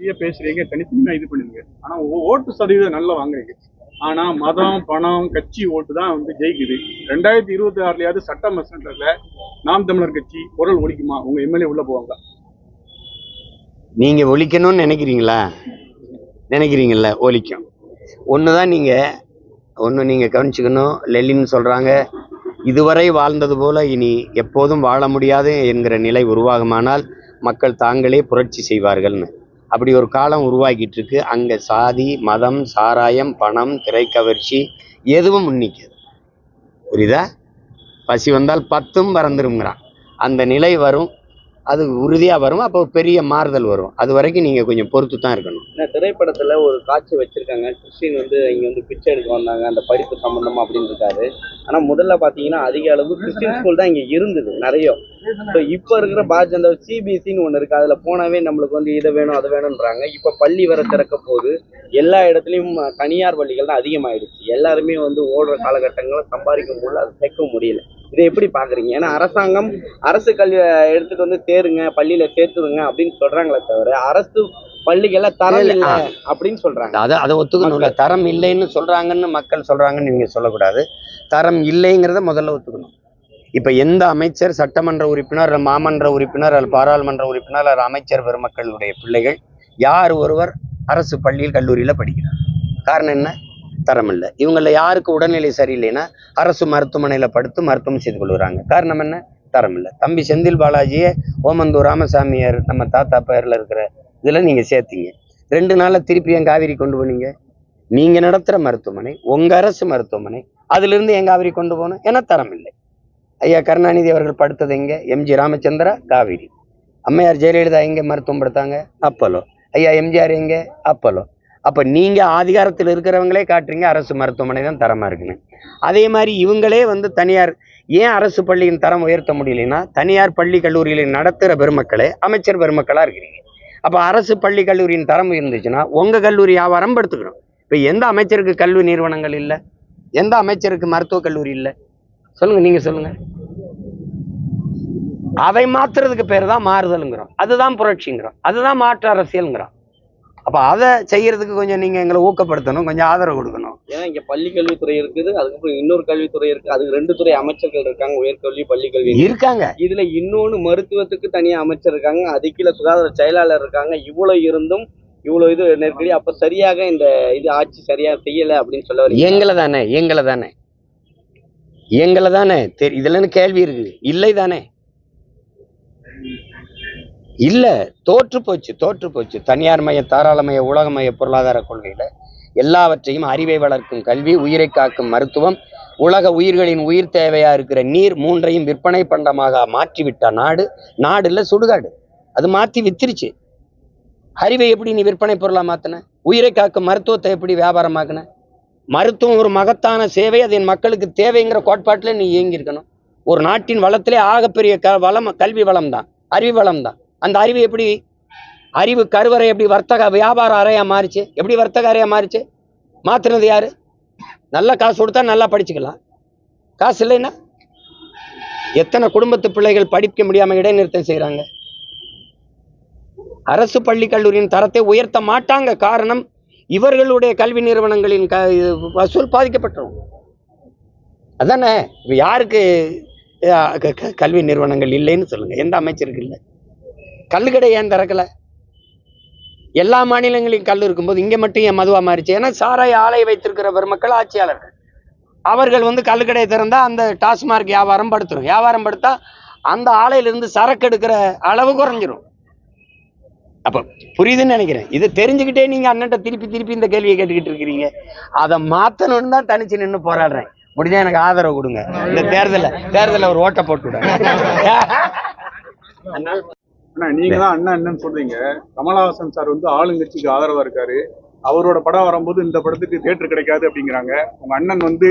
பெரிய பேசுறீங்க தனித்தனியா இது பண்ணுங்க ஆனா ஓட்டு சதவீதம் நல்லா வாங்குறீங்க. ஆனா மதம் பணம் கட்சி ஓட்டு தான் வந்து ஜெயிக்குது. ரெண்டாயிரத்தி இருபத்தி ஆறுலயாவது சட்டம் சென்டர்ல நாம் தமிழர் கட்சி குரல் ஒழிக்குமா உங்க எம்எல்ஏ உள்ள போவாங்க. நீங்க ஒழிக்கணும்னு நினைக்கிறீங்களா? நினைக்கிறீங்கல்ல ஒழிக்கும் ஒண்ணுதான் நீங்க ஒன்று நீங்க கவனிச்சுக்கணும். லெலின்னு சொல்றாங்க இதுவரை வாழ்ந்தது போல இனி எப்போதும் வாழ முடியாது என்கிற நிலை உருவாகுமானால் மக்கள் தாங்களே புரட்சி செய்வார்கள்னு. அப்படி ஒரு காலம் உருவாக்கிட்டு இருக்கு அங்க சாதி மதம் சாராயம் பணம் திரைக்கவர்ச்சி எதுவும் முன்னிக்காது புரியுதா? பசி வந்தால் பத்தும் பறந்துருங்கிறான் அந்த நிலை வரும். அது உறுதியாக வரும். அப்போ பெரிய மாறுதல் வரும். அது வரைக்கும் நீங்கள் கொஞ்சம் பொறுத்து தான் இருக்கணும். ஏன்னா திரைப்படத்துல ஒரு காட்சி வச்சிருக்காங்க. கிறிஸ்டின் வந்து இங்க வந்து பிச்சை எடுக்க வந்தாங்க. அந்த படிப்பு சம்மந்தமாக அப்படின்னு இருக்காரு. ஆனா முதல்ல பாத்தீங்கன்னா அதிக அளவு கிறிஸ்டின் ஸ்கூல் தான் இங்கே இருந்தது. நிறைய. ஸோ இப்போ இருக்கிற பாஜ் அந்த சிபிஎஸ்சின்னு ஒன்று இருக்கு. அதுல போனாவே நம்மளுக்கு வந்து இதை வேணும் அதை வேணும்ன்றாங்க. இப்போ பள்ளி வர திறக்க போகுது எல்லா இடத்துலையும் தனியார் பள்ளிகள் தான் அதிகமாயிடுச்சு. எல்லாருமே வந்து ஓடுற காலகட்டங்களில் சம்பாதிக்க முடியல அது சேர்க்க முடியல. இதை எப்படி பாக்குறீங்க? ஏன்னா அரசாங்கம் அரசு கல்வி எடுத்துட்டு வந்து தேருங்க பள்ளியில சேர்த்துருங்க அப்படின்னு சொல்றாங்களே தவிர அரசு பள்ளிகள்ல தரம் இல்ல. அப்படின்னு சொல்றாங்க. அதை அதை ஒத்துக்கணும்ல தரம் இல்லைன்னு சொல்கிறாங்கன்னு மக்கள் சொல்கிறாங்கன்னு நீங்கள் சொல்லக்கூடாது. தரம் இல்லைங்கிறத முதல்ல ஒத்துக்கணும். இப்போ எந்த அமைச்சர் சட்டமன்ற உறுப்பினர் அல்லது மாமன்ற உறுப்பினர் அல்ல பாராளுமன்ற உறுப்பினர் அல்ல அமைச்சர் பெருமக்களுடைய பிள்ளைகள் யார் ஒருவர் அரசு பள்ளியில் கல்லூரியில் படிக்கிறார்? காரணம் என்ன? தரம் இல்லை. இவங்களில் யாருக்கு உடல்நிலை சரியில்லைன்னா அரசு மருத்துவமனையில் படுத்து மருத்துவம் செய்து கொள்கிறாங்க காரணம் என்ன? தரம் இல்லை. தம்பி செந்தில் பாலாஜியை ஓமந்தூர் ராமசாமியார் நம்ம தாத்தா பேரில் இருக்கிற இதில் நீங்கள் சேர்த்தீங்க. ரெண்டு நாளில் திருப்பி என் காவிரி கொண்டு போனீங்க? நீங்கள் நடத்துகிற மருத்துவமனை உங்கள் அரசு மருத்துவமனை அதிலிருந்து என் காவிரி கொண்டு போகணும்? ஏன்னா தரம் இல்லை. ஐயா கருணாநிதி அவர்கள் படுத்தது எங்கே? எம்ஜி ராமச்சந்திரா காவிரி. அம்மையார் ஜெயலலிதா எங்கே மருத்துவம் படுத்தாங்க? அப்பலோ. ஐயா எம்ஜிஆர் எங்கே? அப்பலோ. அப்போ நீங்கள் அதிகாரத்தில் இருக்கிறவங்களே காட்டுறீங்க அரசு மருத்துவமனை தான் தரமாக இருக்குன்னு. அதே மாதிரி இவங்களே வந்து தனியார் ஏன் அரசு பள்ளியின் தரம் உயர்த்த முடியலன்னா தனியார் பள்ளி கல்லூரிகளை நடத்துகிற பெருமக்களே அமைச்சர் பெருமக்களாக இருக்கிறீங்க. அப்போ அரசு பள்ளி கல்லூரியின் தரம் இருந்துச்சுன்னா உங்கள் கல்லூரி வியாபாரம் படுத்துக்கணும். இப்போ எந்த அமைச்சருக்கு கல்வி நிறுவனங்கள் இல்லை? எந்த அமைச்சருக்கு மருத்துவக் கல்லூரி இல்லை? சொல்லுங்க நீங்க சொல்லுங்க. அதை மாத்துறதுக்கு பேர் தான் மாறுதலுங்கிறோம். அதுதான் புரட்சிங்கிறோம். அதுதான் மாற்று அரசியல்ங்கிறோம். அப்ப அதை செய்யறதுக்கு கொஞ்சம் நீங்க எங்களை ஊக்கப்படுத்தணும் கொஞ்சம் ஆதரவு கொடுக்கணும். ஏன்னா இங்க பள்ளி கல்வித்துறை இருக்குது அதுக்கப்புறம் இன்னொரு கல்வித்துறை இருக்கு. அதுக்கு ரெண்டு துறை அமைச்சர்கள் இருக்காங்க உயர்கல்வி பள்ளி கல்வி இருக்காங்க. இதுல இன்னொன்னு மருத்துவத்துக்கு தனியா அமைச்சர் இருக்காங்க. அது கீழே சுகாதார செயலாளர் இருக்காங்க. இவ்வளவு இருந்தும் இவ்வளவு இது நெருக்கடி. அப்ப சரியாக இந்த இது ஆட்சி சரியா செய்யல அப்படின்னு சொல்ல எங்களை தானே எங்களை தானே. எங்களை தானே? தெரி இதுலன்னு கேள்வி இருக்கு? இல்லை தானே? இல்ல. தோற்று போச்சு தோற்று போச்சு. தனியார் மய தாராளமய உலகமய பொருளாதார கொள்கையில எல்லாவற்றையும் அறிவை வளர்க்கும் கல்வி உயிரை காக்கும் மருத்துவம் உலக உயிர்களின் உயிர் தேவையா இருக்கிற நீர் மூன்றையும் விற்பனை பண்டமாக மாற்றிவிட்ட நாடு நாடு இல்ல சுடுகாடு. அது மாத்தி வித்துருச்சு. அறிவை எப்படி நீ விற்பனை பொருளா மாற்றின உயிரை காக்கும் மருத்துவத்தை எப்படி வியாபாரமாக்குன? மருத்துவம் ஒரு மகத்தான சேவை அது என் மக்களுக்கு தேவைங்கிற கோட்பாட்டில் நீ இயங்கியிருக்கணும். ஒரு நாட்டின் வளத்திலே ஆகப்பெரிய க வளம் கல்வி வளம் தான் அறிவு வளம் தான் அந்த அறிவு எப்படி? அறிவு கருவறை எப்படி வர்த்தக வியாபார அறையாக மாறிச்சு? எப்படி வர்த்தக அறையாக மாறிச்சு? மாத்துனது யாரு? நல்ல காசு கொடுத்தா நல்லா படிச்சுக்கலாம். காசு இல்லைன்னா எத்தனை குடும்பத்து பிள்ளைகள் படிக்க முடியாமல் இடைநிறுத்தம் செய்றாங்க? அரசு பள்ளி கல்லூரியின் தரத்தை உயர்த்த மாட்டாங்க. காரணம் இவர்களுடைய கல்வி நிறுவனங்களின் க வசூல் பாதிக்கப்பட்டுரும் அதானே? யாருக்கு க- க- கல்வி நிறுவனங்கள் இல்லைன்னு சொல்லுங்கள் எந்த அமைச்சருக்கு இல்லை? கல்லுக்கடை ஏன் திறக்கல? எல்லா மாநிலங்களிலும் கல் இருக்கும்போது இங்கே மட்டும் ஏன் மதுவாக மாறிச்சு? ஏன்னா சாராய ஆலை வைத்திருக்கிற பெருமக்கள் ஆட்சியாளர்கள். அவர்கள் வந்து கல்லுக்கடையை திறந்தால் அந்த டாஸ்மார்க் வியாபாரம் படுத்துரும். வியாபாரம் படுத்தா அந்த ஆலையிலிருந்து சரக்கு எடுக்கிற அளவு குறைஞ்சிரும். அப்ப புரியுதுன்னு நினைக்கிறேன். இது தெரிஞ்சுக்கிட்டே நீங்க அண்ணன்ட்ட திருப்பி திருப்பி இந்த கேள்வியை கேட்டுக்கிட்டு இருக்கிறீங்க. அதை மாத்தணும்னு தான் தனிச்சு நின்று போராடுறேன். முடிஞ்சா எனக்கு ஆதரவு கொடுங்க. இந்த தேர்தல்ல தேர்தல்ல ஒரு ஓட்டை போட்டு விடுங்க. அண்ணா நீங்க தான் அண்ணா அண்ணன் சொல்றீங்க. கமலஹாசன் சார் வந்து ஆளுங்கட்சிக்கு ஆதரவா இருக்காரு. அவரோட படம் வரும்போது இந்த படத்துக்கு தியேட்டர் கிடைக்காது அப்படிங்கிறாங்க. உங்க அண்ணன் வந்து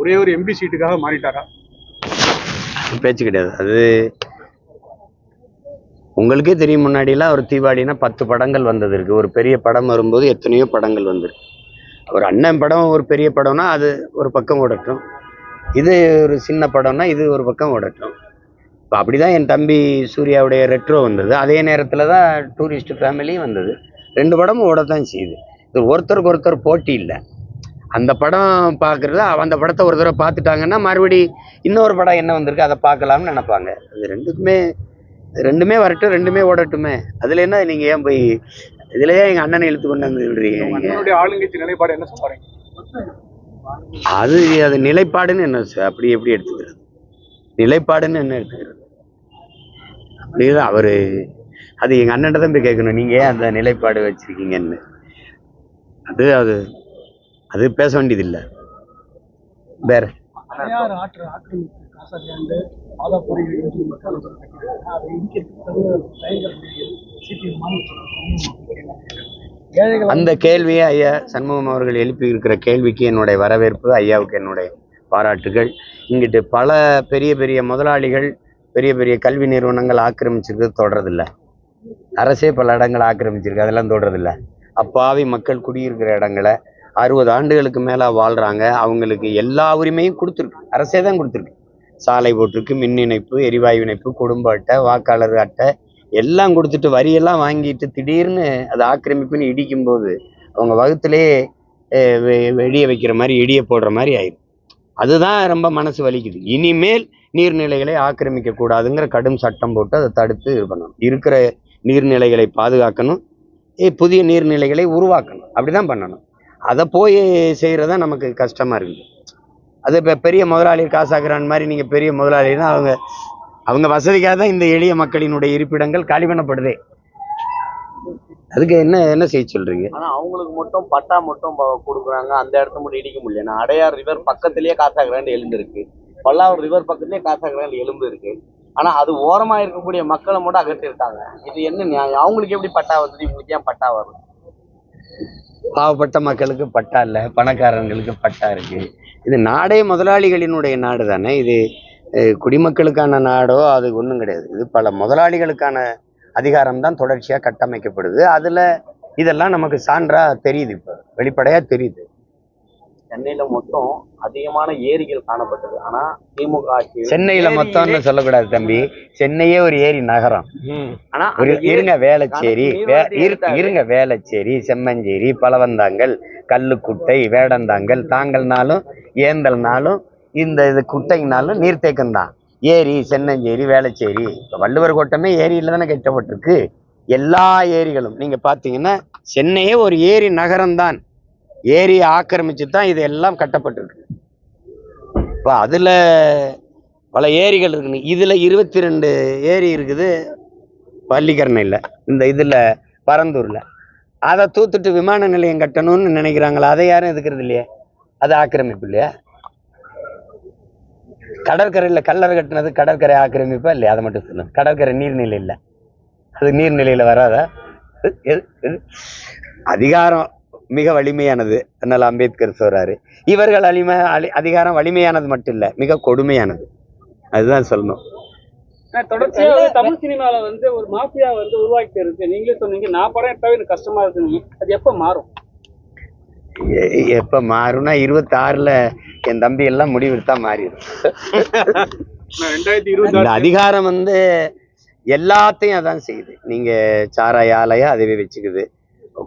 ஒரே ஒரு எம்பி சீட்டுக்காக மாறிட்டாரா? பேச்சு கிடையாது. அது உங்களுக்கே தெரியும் முன்னாடிலாம் ஒரு தீபாவளினா பத்து படங்கள் வந்தது இருக்கு. ஒரு பெரிய படம் வரும்போது எத்தனையோ படங்கள் வந்திருக்கு. ஒரு அண்ணன் படம் ஒரு பெரிய படம்னா அது ஒரு பக்கம் ஓடட்டும். இது ஒரு சின்ன படம்னா இது ஒரு பக்கம் ஓடட்டும். இப்போ அப்படி தான் என் தம்பி சூர்யாவுடைய ரெட்ரோ வந்தது. அதே நேரத்தில் தான் டூரிஸ்ட் ஃபேமிலியும் வந்தது. ரெண்டு படமும் ஓடத்தான் செய்யுது. இது ஒருத்தருக்கு ஒருத்தர் போட்டி இல்லை. அந்த படம் பார்க்குறது அந்த படத்தை ஒரு தடவை பார்த்துட்டாங்கன்னா மறுபடி இன்னொரு படம் என்ன வந்திருக்கு அதை பார்க்கலாம்னு நினைப்பாங்க. அது ரெண்டுக்குமே ரெண்டுமே வரட்டும் ரெண்டுமே ஓடட்டுமே. அதில் என்ன நீங்கள் ஏன் போய் இதுலயே எங்கள் அண்ணனை இழுத்து கொண்டு வந்து விடுறீங்க? உங்க நீங்க? அண்ணனுடைய ஆளுங்கட்சி நிலைப்பாடு என்ன சொல்றீங்க அது அது நிலைப்பாடுன்னு என்ன அப்படி எப்படி எடுத்துக்கிறது? நிலைப்பாடுன்னு என்ன எடுத்துக்கிறது? அப்படிதான் அவரு அது எங்க அண்ணன் தான் போய் கேட்கணும். நீங்க ஏன் அந்த நிலைப்பாடு வச்சிருக்கீங்கன்னு. அது அது அது பேச வேண்டியது இல்லை வேற அடையாறு ஆற்று மக்கள் அதை இடிக்கிறதுக்கு அந்த கேள்வியை ஐயா சண்முகம் அவர்கள் எழுப்பி இருக்கிற கேள்விக்கு என்னுடைய வரவேற்பு ஐயாவுக்கு என்னுடைய பாராட்டுகள். இங்கிட்டு பல பெரிய பெரிய முதலாளிகள் பெரிய பெரிய கல்வி நிறுவனங்கள் ஆக்கிரமிச்சிருக்கிறது தொடறதில்ல அரசே பல இடங்களை ஆக்கிரமிச்சிருக்கு அதெல்லாம் தொடறதில்ல அப்பாவி மக்கள் குடியிருக்கிற இடங்களை அறுபது ஆண்டுகளுக்கு மேலே வாழ்கிறாங்க அவங்களுக்கு எல்லா உரிமையும் கொடுத்துருக்கு. அரசே தான் கொடுத்துருக்கு. சாலை போட்டிருக்கு மின் இணைப்பு எரிவாயு இணைப்பு குடும்ப அட்டை வாக்காளர் அட்டை எல்லாம் கொடுத்துட்டு வரியெல்லாம் வாங்கிட்டு திடீர்னு அது ஆக்கிரமிப்புன்னு இடிக்கும்போது அவங்க வகுத்துலேயே வெ- வெடிய வைக்கிற மாதிரி இடிய போடுற மாதிரி ஆயிடும் அதுதான் ரொம்ப மனசு வலிக்குது. இனிமேல் நீர்நிலைகளை ஆக்கிரமிக்க கூடாதுங்கிற கடும் சட்டம் போட்டு அதை தடுத்து இது பண்ணணும். இருக்கிற நீர்நிலைகளை பாதுகாக்கணும். ஏ, புதிய நீர்நிலைகளை உருவாக்கணும். அப்படிதான் பண்ணணும். அதை போய் செய்கிறதா நமக்கு கஷ்டமாக இருக்குது. அது இப்போ பெரிய முதலாளி காசாக்குறான் மாதிரி நீங்கள் பெரிய முதலாளின்னா அவங்க அவங்க வசதிக்காக தான் இந்த எளிய மக்களினுடைய இருப்பிடங்கள் காலி பண்ணப்படுதே. அதுக்கு என்ன என்ன செய்ய சொல்றீங்க? ஆனா அவங்களுக்கு மட்டும் பட்டா மட்டும் கொடுக்குறாங்க. அந்த இடத்த மட்டும் இடிக்க முடியல. அடையார் ரிவர் பக்கத்திலேயே காசாகிராண்டு எலும்பு இருக்கு. பல்லாவூர் ரிவர் பக்கத்திலேயே காசாகிராண்டு எலும்பு இருக்கு. ஆனா அது ஓரமா இருக்கக்கூடிய மக்களை மட்டும் அகற்றிருக்காங்க இது என்ன நியாயம்? அவங்களுக்கு எப்படி பட்டா வருது இவங்களுக்கு ஏன் பட்டா வரும் பாவப்பட்ட மக்களுக்கு பட்டா இல்லை. பணக்காரங்களுக்கு பட்டா இருக்கு. இது நாடே முதலாளிகளினுடைய நாடு தானே? இது குடிமக்களுக்கான நாடோ அது ஒன்றும் கிடையாது. இது பல முதலாளிகளுக்கான அதிகாரம் தான் தொடர்ச்சியாக கட்டமைக்கப்படுது. அதில் இதெல்லாம் நமக்கு சான்றாக தெரியுது இப்போ. வெளிப்படையாக தெரியுது. சென்னையில மொத்தம் அதிகமான ஏரிகள் காணப்பட்டது. ஆனா திமுக ஆட்சி சென்னையில மொத்தம்னு சொல்லக்கூடாது தம்பி. சென்னையே ஒரு ஏரி நகரம். ஆனா இருங்க வேளச்சேரி. இருங்க வேளச்சேரி செம்மஞ்சேரி பலவந்தாங்கல் கல்லுக்குட்டை வேடந்தாங்கல் தாங்கல்னாலும் ஏந்தல்னாலும் இந்த இது குட்டைனாலும் நீர்த்தேக்கம் தான். ஏரி சென்னஞ்சேரி வேளச்சேரி. வள்ளுவர் கோட்டமே ஏரியில தானே கட்டப்பட்டிருக்கு. எல்லா ஏரிகளும். நீங்க பாத்தீங்கன்னா சென்னையே ஒரு ஏரி நகரம் தான் ஏரியை ஆக்கிரமிச்சு தான் இது எல்லாம் கட்டப்பட்டுருக்கு. இப்போ அதில் பல ஏரிகள் இருக்குன்னு இதில் இருபத்தி ரெண்டு ஏரி இருக்குது பள்ளிக்கரணையில் இந்த இதில் பரந்தூரில். அதை தூத்துட்டு விமான நிலையம் கட்டணும்னு நினைக்கிறாங்களா அதை யாரும் எதுக்கிறது இல்லையே? அது ஆக்கிரமிப்பு இல்லையா? கடற்கரையில் கல்லறை கட்டினது கடற்கரை ஆக்கிரமிப்பா இல்லையா? அதை மட்டும் சொல்லுங்க கடற்கரை நீர்நிலை இல்லை. அது நீர்நிலையில் வராதா? அதிகாரம் மிக வலிமையானது அதனால அம்பேத்கர் சொல்றாரு. இவர்கள் அலிம அலி அதிகாரம் வலிமையானது மட்டும் இல்லை மிக கொடுமையானது. அதுதான் சொல்லணும். தொடர்ச்சியா வந்து தமிழ் சினிமால வந்து ஒரு மாஃபியா வந்து உருவாக்கிட்டு இருக்கு. நீங்களே சொன்னீங்க நான் படம் எடுத்தாவே எனக்கு கஷ்டமா இருக்குன்னு. அது எப்ப மாறும்? எ- எப்ப மாறும்னா இருபத்தாறுல என் தம்பி எல்லாம் முடிவெடுத்தா மாறிடும். ரெண்டாயிரத்தி இருபத்தி இந்த அதிகாரம் வந்து எல்லாத்தையும் அதான் செய்யுது. நீங்க சாராய ஆலையா அதுவே வச்சுக்குது.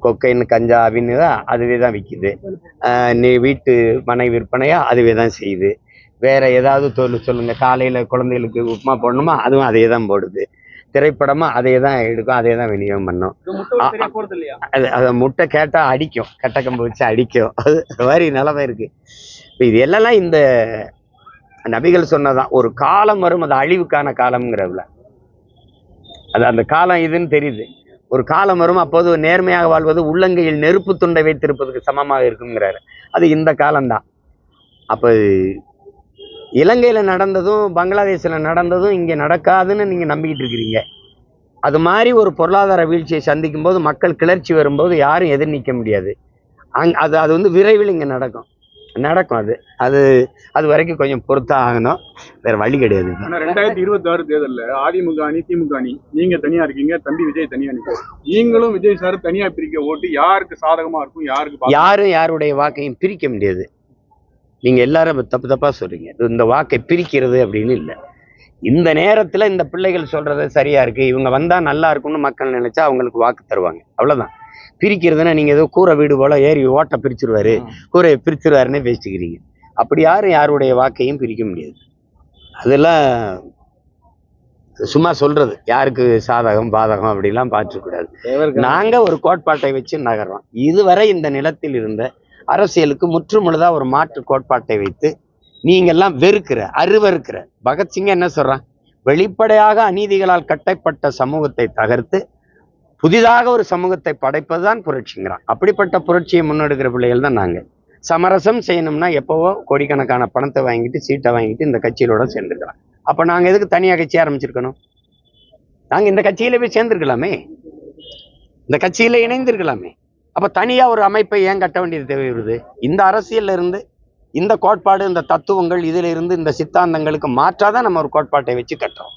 கொக்கைன் கஞ்சா அப்படின்னு தான் அதுவே தான் விற்கிது நீ வீட்டு மனை விற்பனையா அதுவே தான் செய்யுது. வேற ஏதாவது தொழில் சொல்லுங்க. காலையில குழந்தைகளுக்கு உப்புமா போடணுமா? அதுவும் அதே தான் போடுது. திரைப்படமா அதே தான் எடுக்கும் அதே தான் விநியோகம் பண்ணும். அது அதை முட்டை கேட்டா அடிக்கும். கட்டக்கம்பு வச்சு அடிக்கும். அது மாதிரி நிலைமை இருக்கு. இப்ப இது எல்லாம் இந்த நபிகள் சொன்னதான். ஒரு காலம் வரும் அது அழிவுக்கான காலம்ங்கிறதுல. அது அந்த காலம் இதுன்னு தெரியுது. ஒரு காலம் வரும் அப்போது நேர்மையாக வாழ்வது உள்ளங்கையில் நெருப்பு துண்டை வைத்திருப்பதுக்கு சமமாக இருக்குங்கிறாரு. அது இந்த காலம்தான். அப்போ இலங்கையில் நடந்ததும் பங்களாதேஷில் நடந்ததும் இங்கே நடக்காதுன்னு நீங்கள் நம்பிக்கிட்டு இருக்கிறீங்க. அது மாதிரி ஒரு பொருளாதார வீழ்ச்சியை சந்திக்கும் போது மக்கள் கிளர்ச்சி வரும்போது யாரும் எதிர் நிற்க முடியாது. அங் அது அது வந்து விரைவில் இங்கே நடக்கும். நடக்கும் அது. அது அது வரைக்கும் கொஞ்சம் பொறுத்தா ஆகணும் வேற வழி கிடையாது. ஆனா ரெண்டாயிரத்தி இருபத்தி ஆறு தேர்தல்ல அதிமுக அணி திமுக அணி நீங்க தனியா இருக்கீங்க தம்பி விஜய் தனியா நிற்கும் நீங்களும் விஜய் சார் தனியா பிரிக்க ஓட்டு யாருக்கு சாதகமா இருக்கும் யாருக்கு யாரும் யாருடைய வாக்கையும் பிரிக்க முடியாது. நீங்க எல்லாரும் தப்பு தப்பா சொல்றீங்க. இந்த வாக்கை பிரிக்கிறது அப்படின்னு இல்லை. இந்த நேரத்துல இந்த பிள்ளைகள் சொல்றது சரியா இருக்கு. இவங்க வந்தா நல்லா இருக்கும்னு மக்கள் நினைச்சா அவங்களுக்கு வாக்கு தருவாங்க. அவ்வளவுதான். பிரிக்கிறதுன்னா நீங்க ஏதோ கூரை வீடு போல ஏறி ஓட்டை பிரிச்சிருவாரு. கூரையை பிரிச்சிருவாருன்னு பேசிக்கிறீங்க. அப்படி யாரும் யாருடைய வாக்கையும் பிரிக்க முடியாது. அதெல்லாம் சும்மா சொல்றது. யாருக்கு சாதகம் பாதகம் அப்படிலாம் பார்த்துக்கூடாது. நாங்க ஒரு கோட்பாட்டை வச்சு நகர்றோம். இதுவரை இந்த நிலத்தில் இருந்த அரசியலுக்கு முற்றுமுழுதா ஒரு மாற்று கோட்பாட்டை வைத்து நீங்கெல்லாம் வெறுக்கிற அருவருக்கிற பகத்சிங் என்ன சொல்றான்? வெளிப்படையாக அநீதிகளால் கட்டப்பட்ட சமூகத்தை தகர்த்து புதிதாக ஒரு சமூகத்தை படைப்பது தான் புரட்சிங்கிறான். அப்படிப்பட்ட புரட்சியை முன்னெடுக்கிற பிள்ளைகள் தான் நாங்க. சமரசம் செய்யணும்னா எப்பவோ கோடிக்கணக்கான பணத்தை வாங்கிட்டு சீட்டை வாங்கிட்டு இந்த கட்சியிலோட சேர்ந்துக்கலாம். அப்ப நாங்க எதுக்கு தனியா கட்சி ஆரம்பிச்சிருக்கணும்? நாங்க இந்த கட்சியில போய் சேர்ந்துருக்கலாமே. இந்த கட்சியில இணைந்திருக்கலாமே. அப்ப தனியா ஒரு அமைப்பை ஏன் கட்ட வேண்டியது தேவை வருது இந்த அரசியல்ல இருந்து இந்த கோட்பாடு இந்த தத்துவங்கள் இதுல இருந்து இந்த சித்தாந்தங்களுக்கு மாற்றாதான் நம்ம ஒரு கோட்பாட்டை வச்சு கட்டுறோம்.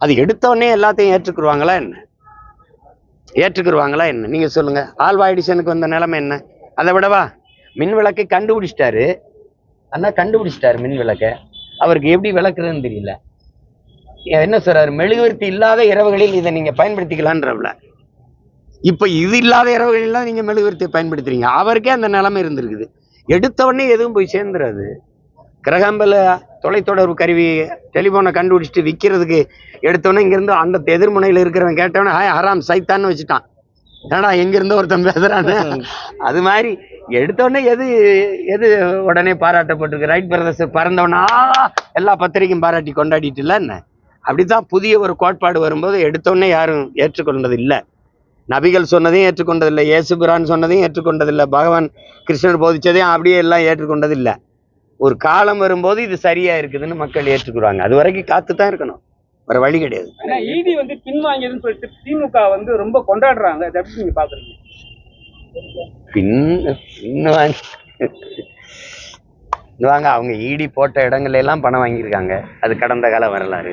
அது எடுத்த உடனே எல்லாத்தையும் ஏற்றுக்குருவாங்களா என்ன? ஏற்றுக்குருவாங்களா என்ன? நீங்கள் சொல்லுங்கள் ஆல்வா எடிசனுக்கு வந்த நிலைமை என்ன? அதை விடவா? மின் விளக்கை கண்டுபிடிச்சிட்டாரு. அண்ணா கண்டுபிடிச்சிட்டாரு மின் விளக்கை அவருக்கு எப்படி விளக்குறதுன்னு தெரியல. என்ன சொல்றாரு? மெழுகுவர்த்தி இல்லாத இரவுகளில் இதை நீங்கள் பயன்படுத்திக்கலான்றவில்ல இப்போ இது இல்லாத இரவுகளில் நீங்கள் மெழுகுவர்த்தியை பயன்படுத்துறீங்க. அவருக்கே அந்த நிலைமை இருந்திருக்குது. எடுத்தவொடனே எதுவும் போய் சேர்ந்துடாது கிரகம்பல தொலைத்தொடர்பு கருவி டெலிஃபோனை கண்டுபிடிச்சிட்டு விற்கிறதுக்கு எடுத்தோன்னே இங்கேருந்து அந்த எதிர்முனையில் இருக்கிறவன் கேட்டவனே ஹாய் ஹராம் சைத்தான்னு வச்சுட்டான். ஏன்னா எங்கேருந்தோ ஒருத்தன் பேசுறான்னு? அது மாதிரி எடுத்தோடனே எது எது உடனே பாராட்டப்பட்டிருக்கு? ரைட் பிரதர்ஸ் பறந்தவனா எல்லா பத்திரிக்கையும் பாராட்டி கொண்டாடிட்டு இல்லை என்ன? அப்படித்தான் புதிய ஒரு கோட்பாடு வரும்போது எடுத்தோடனே யாரும் ஏற்றுக்கொண்டது இல்லை. நபிகள் சொன்னதையும் ஏற்றுக்கொண்டதில்லை இயேசுபிரான் சொன்னதையும் ஏற்றுக்கொண்டதில்லை பகவான் கிருஷ்ணர் போதிச்சதையும் அப்படியே எல்லாம் ஏற்றுக்கொண்டதில்லை ஒரு காலம் வரும்போது இது சரியா இருக்குதுன்னு மக்கள் ஏற்றுக்குறாங்க அது வரைக்கும் காத்து தான் இருக்கணும். வேற வழி கிடையாது. ஈடி வந்து பின்வாங்கியதுன்னு சொல்லிட்டு திமுக வந்து ரொம்ப கொண்டாடுறாங்க. அதை எப்படி நீங்க பாக்குறீங்க? பின் பின் வாங்கி இங்க வாங்க அவங்க ஈடி போட்ட இடங்கள்ல எல்லாம் பணம் வாங்கியிருக்காங்க. அது கடந்த கால வரலாறு.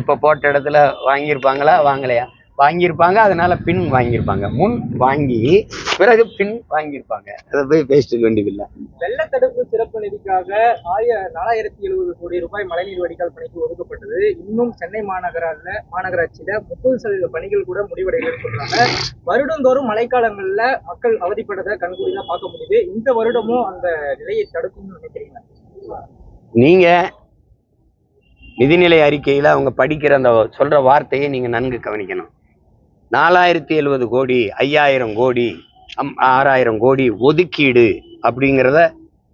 இப்ப போட்ட இடத்துல வாங்கியிருப்பாங்களா? வாங்கலையா? வாங்கியிருப்பாங்க அதனால பின் வாங்கியிருப்பாங்க. முன் வாங்கி பிறகு பின் வாங்கியிருப்பாங்க. அதை போய் பேசிட்டு வேண்டியதில்லை. வெள்ள தடுப்பு சிறப்பு நிதிக்காக ஆய நாலாயிரத்தி எழுபது கோடி ரூபாய் மழைநீர் வடிகால் பணிக்கு ஒதுக்கப்பட்டது. இன்னும் சென்னை மாநகரால மாநகராட்சியில முப்பது சதவீத பணிகள் கூட முடிவடைகள்னு சொல்றாங்க. வருடந்தோறும் மழைக்காலங்கள்ல மக்கள் அவதிப்பட்டதை கண்கூடிதான் பார்க்க முடியுது. இந்த வருடமும் அந்த நிலையை தடுக்கும்னு நினைக்கிறீங்க? நீங்க நிதிநிலை அறிக்கையில அவங்க படிக்கிற அந்த சொல்ற வார்த்தையை நீங்க நன்கு கவனிக்கணும். நாலாயிரத்தி எழுபது கோடி ஐயாயிரம் கோடி அம் ஆறாயிரம் கோடி ஒதுக்கீடு அப்படிங்கிறத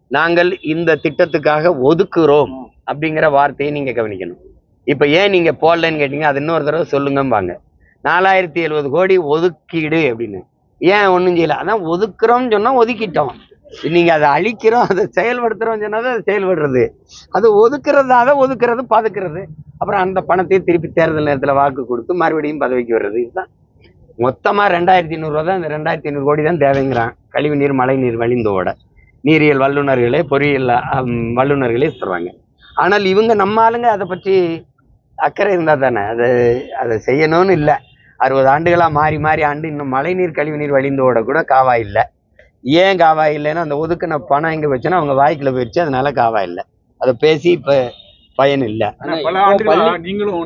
நாங்கள் இந்த திட்டத்துக்காக ஒதுக்குறோம் அப்படிங்கிற வார்த்தையை நீங்க கவனிக்கணும். இப்ப ஏன் நீங்க போடலன்னு கேட்டீங்க அது இன்னொரு தடவை சொல்லுங்கம்பாங்க நாலாயிரத்தி எழுபது கோடி ஒதுக்கீடு அப்படின்னு. ஏன் ஒன்றும் செய்யல? அதான் ஒதுக்குறோம்னு சொன்னா ஒதுக்கிட்டோம். நீங்க அதை அழிக்கிறோம் அதை செயல்படுத்துறோம் சொன்னா அதை செயல்படுறது. அது ஒதுக்குறது ஒதுக்குறது பதுக்குறது. அப்புறம் அந்த பணத்தை திருப்பி தேர்தல் நேரத்தில் வாக்கு கொடுத்து மறுபடியும் பதவிக்கு வர்றது. இதுதான். மொத்தமா ரெண்டாயிரத்தி ஐநூறுரூவா தான் இந்த ரெண்டாயிரத்தி ஐநூறு கோடி தான் தேவைங்கிறான். கழிவு நீர் மழை நீர் வழிந்தோட. நீரியல் வல்லுநர்களே பொறியியல் வல்லுநர்களே சொல்றாங்க. ஆனால் இவங்க நம்ம ஆளுங்க அதை பற்றி அக்கறை இருந்தால் தானே. அதை அதை செய்யணும்னு இல்லை. அறுபது ஆண்டுகளா மாறி மாறி ஆண்டு இன்னும் மழைநீர் கழிவு நீர் வழிந்தோட கூட காவா இல்லை. ஏன் காவா இல்லைன்னா அந்த ஒதுக்குன பணம் எங்க வச்சுன்னா அவங்க வாய்க்குள்ள போயிடுச்சு அதனால காவா இல்லை. அதை பேசி இப்ப பயன் இல்லை. நீங்களும்